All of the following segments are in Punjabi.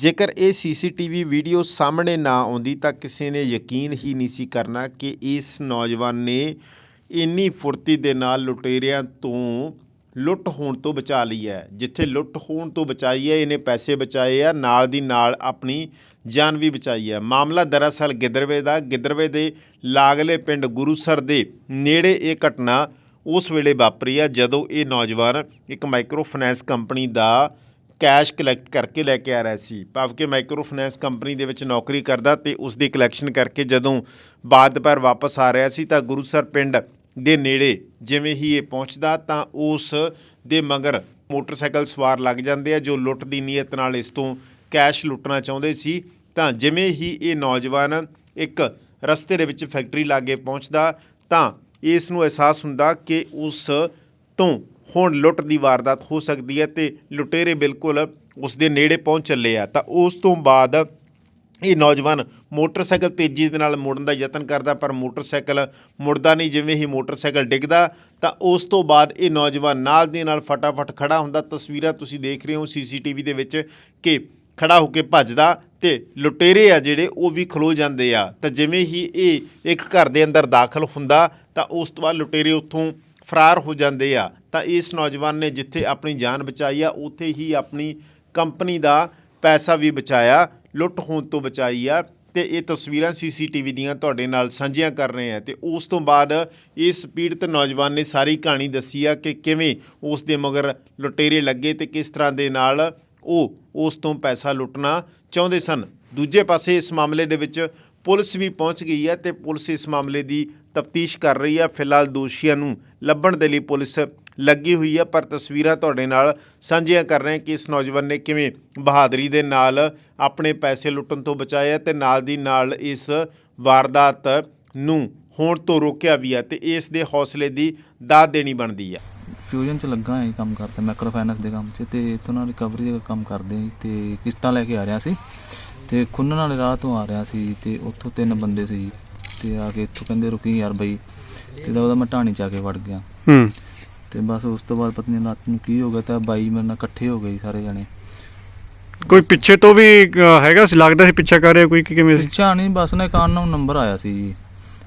ਜੇਕਰ ਇਹ ਸੀਸੀਟੀਵੀ ਵੀਡੀਓ ਸਾਹਮਣੇ ਨਾ ਆਉਂਦੀ ਤਾਂ ਕਿਸੇ ਨੇ ਯਕੀਨ ਹੀ ਨਹੀਂ ਸੀ ਕਰਨਾ ਕਿ ਇਸ ਨੌਜਵਾਨ ਨੇ ਇੰਨੀ ਫੁਰਤੀ ਦੇ ਨਾਲ ਲੁਟੇਰਿਆਂ ਤੋਂ ਲੁੱਟ ਹੋਣ ਤੋਂ ਬਚਾ ਲਈ ਹੈ। ਜਿੱਥੇ ਲੁੱਟ ਹੋਣ ਤੋਂ ਬਚਾਈ ਹੈ, ਇਹਨੇ ਪੈਸੇ ਬਚਾਏ ਆ, ਨਾਲ ਦੀ ਨਾਲ ਆਪਣੀ ਜਾਨ ਵੀ ਬਚਾਈ ਹੈ। ਮਾਮਲਾ ਦਰਅਸਲ ਗਿੱਦਰਵੇ ਦਾ। ਗਿੱਦਰਵੇ ਦੇ ਲਾਗਲੇ ਪਿੰਡ ਗੁਰੂਸਰ ਦੇ ਨੇੜੇ ਇਹ ਘਟਨਾ ਉਸ ਵੇਲੇ ਵਾਪਰੀ ਆ, ਜਦੋਂ ਇਹ ਨੌਜਵਾਨ ਇੱਕ ਮਾਈਕਰੋ ਫਾਈਨੈਂਸ ਕੰਪਨੀ ਦਾ ਕੈਸ਼ ਕਲੈਕਟ ਕਰਕੇ ਲੈ ਕੇ ਆ ਰਿਹਾ ਸੀ। ਭਾਵ ਕਿ ਮਾਈਕਰੋ ਫਾਈਨੈਂਸ ਕੰਪਨੀ ਦੇ ਵਿੱਚ ਨੌਕਰੀ ਕਰਦਾ ਤੇ ਉਸ ਦੀ ਕਲੈਕਸ਼ਨ ਕਰਕੇ ਜਦੋਂ ਬਾਅਦ ਦੁਪਹਿਰ ਵਾਪਸ ਆ ਰਿਹਾ ਸੀ ਤਾਂ ਗੁਰੂਸਰ ਪਿੰਡ ਦੇ ਨੇੜੇ ਜਿਵੇਂ ਹੀ ਇਹ ਪਹੁੰਚਦਾ ਤਾਂ ਉਸ ਦੇ ਮਗਰ ਮੋਟਰਸਾਈਕਲ ਸਵਾਰ ਲੱਗ ਜਾਂਦੇ ਆ ਜੋ ਲੁੱਟ ਦੀ ਨੀਅਤ ਨਾਲ ਇਸ ਤੋਂ ਕੈਸ਼ ਲੁੱਟਣਾ ਚਾਹੁੰਦੇ ਸੀ। ਤਾਂ ਜਿਵੇਂ ਹੀ ਇਹ ਨੌਜਵਾਨ ਇੱਕ ਰਸਤੇ ਦੇ ਵਿੱਚ ਫੈਕਟਰੀ ਲਾਗੇ ਪਹੁੰਚਦਾ ਤਾਂ ਇਸ ਨੂੰ ਅਹਿਸਾਸ ਹੁੰਦਾ ਕਿ ਉਸ ਤੋਂ ਹੁਣ ਲੁੱਟ ਦੀ ਵਾਰਦਾਤ ਹੋ ਸਕਦੀ ਹੈ ਤੇ ਲੁਟੇਰੇ ਬਿਲਕੁਲ ਉਸ ਦੇ ਨੇੜੇ ਪਹੁੰਚ ਚੱਲੇ ਆ। ਤਾਂ ਉਸ ਤੋਂ ਬਾਅਦ ਇਹ ਨੌਜਵਾਨ ਮੋਟਰਸਾਈਕਲ ਤੇਜ਼ੀ ਦੇ ਨਾਲ ਮੁੜਨ ਦਾ ਯਤਨ ਕਰਦਾ, ਪਰ ਮੋਟਰਸਾਈਕਲ ਮੁੜਦਾ ਨਹੀਂ, ਜਿਵੇਂ ਹੀ ਮੋਟਰਸਾਈਕਲ ਡਿੱਗਦਾ, ਤਾਂ ਉਸ ਤੋਂ ਬਾਅਦ ਇਹ ਨੌਜਵਾਨ ਨਾਲ ਦੀ ਨਾਲ ਫਟਾਫਟ ਖੜਾ ਹੁੰਦਾ। ਤਸਵੀਰਾਂ ਤੁਸੀਂ ਦੇਖ ਰਹੇ ਹੋ ਸੀਸੀਟੀਵੀ ਦੇ ਵਿੱਚ ਕਿ ਖੜਾ ਹੋ ਕੇ ਭੱਜਦਾ ਤੇ ਲੁਟੇਰੇ ਆ ਜਿਹੜੇ, ਉਹ ਵੀ ਖਲੋ ਜਾਂਦੇ ਆ। ਤਾਂ ਜਿਵੇਂ ਹੀ ਇਹ ਇੱਕ ਘਰ ਦੇ ਅੰਦਰ ਦਾਖਲ ਹੁੰਦਾ, ਤਾਂ ਉਸ ਤੋਂ ਬਾਅਦ ਲੁਟੇਰੇ ਉੱਥੋਂ ਫਰਾਰ ਹੋ ਜਾਂਦੇ ਆ, ਤਾਂ ਇਸ ਨੌਜਵਾਨ ਨੇ ਜਿੱਥੇ ਆਪਣੀ ਜਾਨ ਬਚਾਈ ਆ, ਉੱਥੇ ਹੀ ਆਪਣੀ ਕੰਪਨੀ ਦਾ ਪੈਸਾ ਵੀ ਬਚਾਇਆ, ਲੁੱਟ ਹੋਣ ਤੋਂ ਬਚਾਈ ਆ, ਤੇ ਇਹ ਤਸਵੀਰਾਂ ਸੀਸੀਟੀਵੀ ਦੀਆਂ ਤੁਹਾਡੇ ਨਾਲ ਸਾਂਝੀਆਂ ਕਰ ਰਹੇ ਆ। ਤੇ ਉਸ ਤੋਂ ਬਾਅਦ ਇਸ ਪੀੜਤ ਨੌਜਵਾਨ ਨੇ ਸਾਰੀ ਕਹਾਣੀ ਦੱਸੀ ਆ ਕਿ ਕਿਵੇਂ ਉਸ ਦੇ ਮਗਰ ਲੁਟੇਰੇ ਲੱਗੇ ਤੇ ਕਿਸ ਤਰ੍ਹਾਂ ਦੇ ਨਾਲ ਉਹ ਉਸ ਤੋਂ ਪੈਸਾ ਲੁੱਟਣਾ ਚਾਹੁੰਦੇ ਸਨ। ਦੂਜੇ ਪਾਸੇ ਇਸ ਮਾਮਲੇ ਦੇ ਵਿੱਚ ਪੁਲਿਸ ਵੀ ਪਹੁੰਚ ਗਈ ਹੈ ਤੇ ਪੁਲਿਸ ਇਸ ਮਾਮਲੇ ਦੀ ਤਫਤੀਸ਼ ਕਰ ਰਹੀ ਹੈ ਫਿਲਹਾਲ ਦੋਸ਼ੀਆਂ ਨੂੰ ਲੱਭਣ ਦੇ ਲਈ ਪੁਲਿਸ ਲੱਗੀ ਹੋਈ ਹੈ ਪਰ ਤਸਵੀਰਾਂ ਤੁਹਾਡੇ ਨਾਲ ਸਾਂਝੀਆਂ ਕਰ ਰਹੇ ਹਾਂ ਕਿ ਇਸ ਨੌਜਵਾਨ ਨੇ ਕਿਵੇਂ ਬਹਾਦਰੀ ਦੇ ਨਾਲ ਆਪਣੇ ਪੈਸੇ ਲੁੱਟਣ ਤੋਂ ਬਚਾਇਆ ਤੇ ਨਾਲ ਦੀ ਨਾਲ ਇਸ ਵਾਰਦਾਤ ਨੂੰ ਹੋਣ ਤੋਂ ਰੋਕਿਆ ਵੀ ਹੈ ਤੇ ਇਸ ਦੇ ਹੌਸਲੇ ਦੀ ਦਾਤ ਦੇਣੀ ਬਣਦੀ ਹੈ ਫਿਊਜ਼ਨ ਚ ਲੱਗਾ ਹਾਂ ਕੰਮ ਕਰਦਾ ਮੈਕਰੋ ਫਾਈਨੈਂਸ ਦੇ ਕੰਮ 'ਚ ਤੇ ਇੱਥੋਂ ਨਾਲ ਰਿਕਵਰੀ ਦਾ ਕੰਮ ਕਰਦੇ ਹਾਂ ਤੇ ਕਿਸ਼ਤਾਂ ਲੈ ਕੇ ਆ ਰਿਹਾ ਸੀ ਤੇ ਖੁੰਨਣ ਵਾਲੇ ਰਾਹ ਤੋਂ ਆ ਰਿਹਾ ਸੀ ਤੇ ਉੱਥੋਂ ਤਿੰਨ ਬੰਦੇ ਸੀ। ਤੇ ਆ ਕੇ ਇੱਥੋਂ ਕਹਿੰਦੇ ਰੁਕੀ ਯਾਰ ਬਈ ਤੇ ਤਾਂ ਉਹਦਾ ਮੈਂ ਢਾਣੀ ਚ ਆ ਕੇ ਵੜ ਗਿਆ। ਹੂੰ। ਤੇ ਬਸ ਉਸ ਤੋਂ ਬਾਅਦ ਪਤਾ ਨਹੀਂ ਰਾਤ ਨੂੰ ਕੀ ਹੋ ਗਿਆ ਤਾਂ ਬਾਈ ਮੇਰੇ ਨਾਲ ਇਕੱਠੇ ਹੋ ਗਏ ਜੀ ਸਾਰੇ ਜਣੇ। ਕੋਈ ਪਿੱਛੇ ਤੋਂ ਵੀ ਅਹ, ਹੈਗਾ ਸੀ? ਲੱਗਦਾ ਸੀ ਪਿੱਛਾ ਕਰ ਰਿਹਾ ਕੋਈ ਕਿ ਕਿਵੇਂ ਸੀ? ਪਿੱਛਾ ਨਹੀਂ ਬਸ ਨੇ ਕਾਨ ਨੂੰ ਨੰਬਰ ਆਇਆ ਸੀ ਜੀ।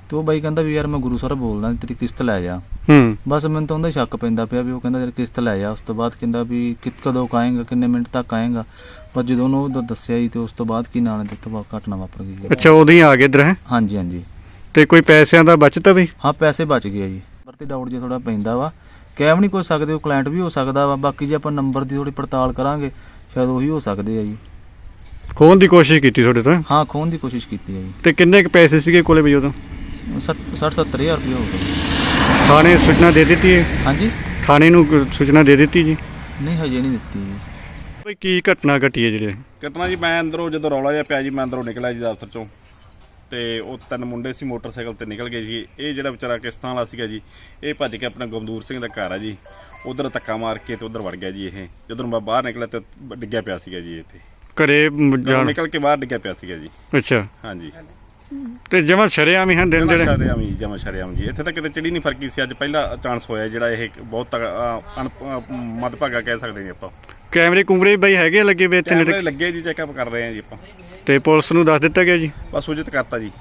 ਤੇ ਉਹ ਬਾਈ ਕਹਿੰਦਾ ਵੀ ਯਾਰ ਮੈਂ ਗੁਰੂ ਸਰ ਬੋਲਦਾ ਤੇਰੀ ਕਿਸ਼ਤ ਲੈ ਜਾ। ਹੂੰ। ਬਸ ਮੈਨੂੰ ਤਾਂ ਉਹਦਾ ਸ਼ੱਕ ਪੈਂਦਾ ਪਿਆ ਵੀ ਉਹ ਕਹਿੰਦਾ ਯਾਰ ਕਿਸ਼ਤ ਲੈ ਜਾ। ਉਸ ਤੋਂ ਬਾਅਦ ਕਹਿੰਦਾ ਵੀ ਕਿ ਕਦੋਂ ਕੁ ਆਏਗਾ ਕਿੰਨੇ ਮਿੰਟ ਤੱਕ ਆਏਗਾ। ਪਰ ਜਦੋਂ ਉਹਨੂੰ ਉਹ ਦੱਸਿਆ ਹੀ ਤੇ ਉਸ ਤੋਂ ਬਾਅਦ ਕੀ ਨਾਂ ਨੇ ਦਿੱਤਾ ਵਾ ਘਟਨਾ ਵਾਪਰ ਗਈ ਹੈ। ਅੱਛਾ ਉਦੋਂ ਹੀ ਆ ਗਏ ਇਧਰ ਹੈ? ਹਾਂਜੀ ਹਾਂਜੀ। ਤੇ ਕੋਈ ਪੈਸਿਆਂ ਦਾ ਬਚਤ ਵੀ? ਹਾਂ ਪੈਸੇ ਬਚ ਗਏ ਜੀ। ਨੰਬਰ ਤੇ ਡਾਊਟ ਜੇ ਥੋੜਾ ਪੈਂਦਾ ਵਾ। ਕਹਿ ਵੀ ਨਹੀਂ ਕੋਈ ਸਕਦੇ ਉਹ ਕਲਾਇੰਟ ਵੀ ਹੋ ਸਕਦਾ ਵਾ। ਬਾਕੀ ਜੇ ਆਪਾਂ ਨੰਬਰ ਦੀ ਥੋੜੀ ਪੜਤਾਲ ਕਰਾਂਗੇ ਸ਼ਾਇਦ ਉਹੀ ਹੋ ਸਕਦੇ ਆ ਜੀ। ਖੋਹਣ ਦੀ ਕੋਸ਼ਿਸ਼ ਕੀਤੀ ਤੁਹਾਡੇ ਤੋਂ? ਹਾਂ ਖੋਹਣ ਦੀ ਕੋਸ਼ਿਸ਼ ਕੀਤੀ ਹੈ ਜੀ। ਤੇ ਕਿੰਨੇ ਕੁ ਪੈਸੇ ਸੀਗੇ ਕੋਲੇ ਵੀ ਉਦੋਂ? 60 70000 ਰੁਪਏ ਹੋ ਗਏ। ਥਾਣੇ ਸੂਚਨਾ ਦੇ ਦਿੱਤੀ ਹੈ? ਹਾਂਜੀ। ਥਾਣੇ ਨੂੰ ਸੂਚਨਾ ਦੇ ਦਿੱਤੀ ਜੀ? ਨਹੀਂ ਹਜੇ ਨਹੀਂ ਦਿੱਤੀ ਜੀ। ਕੋਈ ਕੀ ਘਟਨਾ ਘਟੀ ਹੈ ਜਿਹੜੇ? ਘਟਨਾ ਜੀ ਮੈਂ ਅੰਦਰੋਂ ਜਦੋਂ ਰੌਲਾ ਜਿਹਾ ਪਿਆ ਜੀ ਮੈਂ ਅੰਦਰੋਂ ਨਿਕਲਿਆ ਜੀ ਦਫ਼ਤਰ ਚੋਂ। ਤੇ ਉਹ ਤਿੰਨ ਮੁੰਡੇ ਸੀ ਮੋਟਰਸਾਈਕਲ ਤੇ ਨਿਕਲ ਗਏ ਜੀ। ਇਹ ਜਿਹੜਾ ਵਿਚਾਰਾ ਕਿਸ਼ਤਾਂ ਵਾਲਾ ਸੀਗਾ ਜੀ ਇਹ ਭੱਜ ਕੇ ਆਪਣਾ ਗਮਦੂਰ ਸਿੰਘ ਦਾ ਘਰ ਆ ਜੀ। ਉਧਰ ਧੱਕਾ ਮਾਰ ਕੇ ਤੇ ਉਧਰ ਵੜ ਗਿਆ ਜੀ ਇਹ। ਜਦੋਂ ਮੈਂ ਬਾਹਰ ਨਿਕਲਿਆ ਤੇ ਡਿੱਗਿਆ ਪਿਆ ਸੀਗਾ ਜੀ ਇੱਥੇ। ਘਰੇ ਜਾਣ ਨਿਕਲ ਕੇ ਬਾਹਰ ਡਿੱਗਿਆ ਪਿਆ ਸੀਗਾ ਜੀ। ਅੱਛਾ। ਹਾਂਜੀ। ਤੇ ਜਮਾ ਸ਼ਰਿਆਮ ਹੀ ਹਨ ਦਿਨ ਜਿਹੜੇ। ਸ਼ਰਿਆਮ ਜੀ ਜਮਾ ਸ਼ਰਿਆਮ ਜੀ। ਇੱਥੇ ਤਾਂ ਕਿਤੇ ਚੜੀ ਨਹੀਂ ਫਰਕੀ ਸੀ। ਅੱਜ ਪਹਿਲਾ ਚਾਂਸ ਹੋਇਆ ਜਿਹੜਾ ਇਹ ਬਹੁਤ ਮੱਧਭਾਗਾ ਕਹਿ ਸਕਦੇ ਜੀ ਆਪਾਂ। ਕੈਮਰੇ ਕੁਮਰੇ ਬਈ ਹੈਗੇ ਆ ਲੱਗੇ ਵੇ ਇੱਥੇ ਕੈਮਰੇ ਨੇੜੇ ਲੱਗੇ ਜੀ ਚੈੱਕਅਪ ਕਰ ਰਹੇ ਹਾਂ ਜੀ ਆਪਾਂ। ਤੇ ਪੁਲਿਸ ਨੂੰ ਦੱਸ ਦਿੱਤਾ ਗਿਆ ਜੀ? ਬਸ ਸੂਚਿਤ ਕਰਤਾ ਜੀ।